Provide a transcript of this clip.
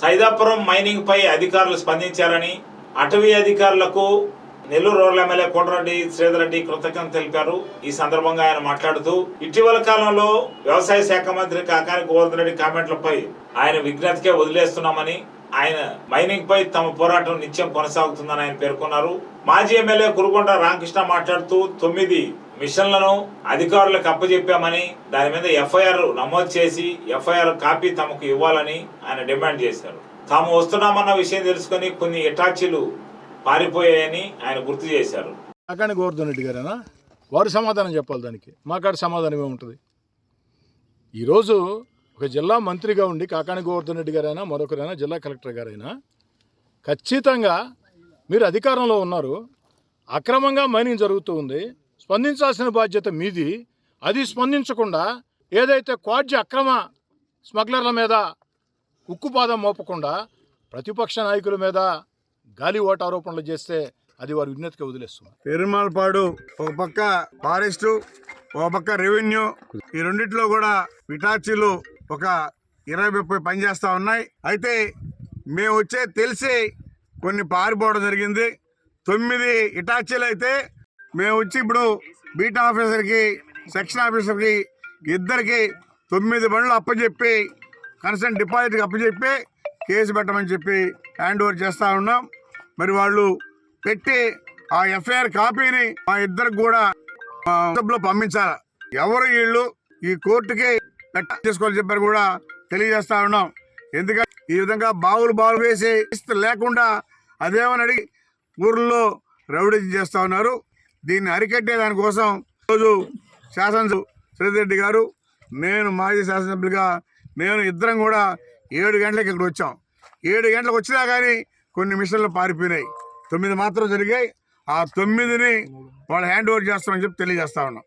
Saidapuram mining పై అధికారులు స్పందించారని అటవీ అధికారులకు నెల్లూరు రోడ్ల ఎమ్మెల్యే కోటరెడ్డి శ్రీధర్ రెడ్డి కృతజ్ఞత తెలిపారు. ఈ సందర్భంగా ఆయన మాట్లాడుతూ ఇటీవల కాలంలో వ్యవసాయ శాఖ మంత్రి కాకాని గోవర్ధన్ రెడ్డి కామెంట్లపై ఆయన విజ్ఞతకే వదిలేస్తున్నామని ఆయన మైనింగ్ పై తమ పోరాటం నిత్యం కొనసాగుతుందని ఆయన పేర్కొన్నారు. మాజీ ఎమ్మెల్యే కురుగొండ రామకృష్ణ మాట్లాడుతూ తొమ్మిది మిషన్లను అధికారులకు అప్పజెప్పామని దాని మీద ఎఫ్ఐఆర్ నమోదు చేసి ఎఫ్ఐఆర్ కాపీ తమకు ఇవ్వాలని ఆయన డిమాండ్ చేశారు. తాము వస్తున్నామన్న విషయం తెలుసుకొని కొన్ని ఇటాచీలు పారిపోయాయని ఆయన గుర్తు చేశారు. కాకాని గోవర్ధన్ రెడ్డి గారేనా? వారు సమాధానం చెప్పాలి దానికి. మా కాడ సమాధానం ఏముంటుంది ఈరోజు ఒక జిల్లా మంత్రిగా ఉండి కాకాని గోవర్ధన్ రెడ్డి గారైనా మరొకరైనా జిల్లా కలెక్టర్ గారైనా ఖచ్చితంగా మీరు అధికారంలో ఉన్నారు. అక్రమంగా మైనింగ్ జరుగుతూ ఉంది. స్పందించాల్సిన బాధ్యత మీది. అది స్పందించకుండా ఏదైతే క్వాడ్జి అక్రమ స్మగ్లర్ల మీద ఉక్కుపాదం మోపకుండా ప్రతిపక్ష నాయకుల మీద గాలి ఓట ఆరోపణలు చేస్తే అది వారి విజ్ఞతకి వదిలేస్తుంది. పెరుమాల్పాడు ఒక పక్క ఫారెస్ట్ ఒక పక్క రెవెన్యూ ఈ రెండిట్లో కూడా విటాచీలు ఒక ఇరవై ముప్పై పనిచేస్తూ ఉన్నాయి. అయితే మేము వచ్చే తెలిసి కొన్ని పారిపోవడం జరిగింది. తొమ్మిది ఇటాచీలు అయితే మేము వచ్చి ఇప్పుడు బీటా ఆఫీసర్కి సెక్షన్ ఆఫీసర్కి ఇద్దరికి తొమ్మిది బండ్లు అప్పచెప్పి కన్సర్న్ డిపాజిట్కి అప్పచెప్పి కేసు పెట్టమని చెప్పి హ్యాండ్ ఓవర్ చేస్తూ ఉన్నాం. మరి వాళ్ళు పెట్టి ఆ ఎఫ్ఐఆర్ కాపీని మా ఇద్దరికి కూడా వాట్సాప్లో పంపించాలి? ఎవరు వీళ్ళు ఈ కోర్టుకి పెట్ట చేసుకోవాలని చెప్పారు కూడా తెలియజేస్తా ఉన్నాం. ఎందుకంటే ఈ విధంగా బావులు బావులు వేసి లేకుండా అదేమని అడిగి ఊర్లో రౌడీ చేస్తూ ఉన్నారు. దీన్ని అరికట్టే దానికోసం రోజు శాసనసభ శ్రీరెడ్డి గారు నేను మాజీ శాసనసభ్యులుగా నేను ఇద్దరం కూడా ఏడు గంటలకు ఇక్కడ వచ్చాం. ఏడు గంటలకు వచ్చినా కానీ కొన్ని మిషన్లు పారిపోయినాయి. తొమ్మిది మాత్రం జరిగాయి. ఆ తొమ్మిదిని వాళ్ళు హ్యాండ్ ఓవర్ చేస్తామని చెప్పి తెలియజేస్తా ఉన్నాం.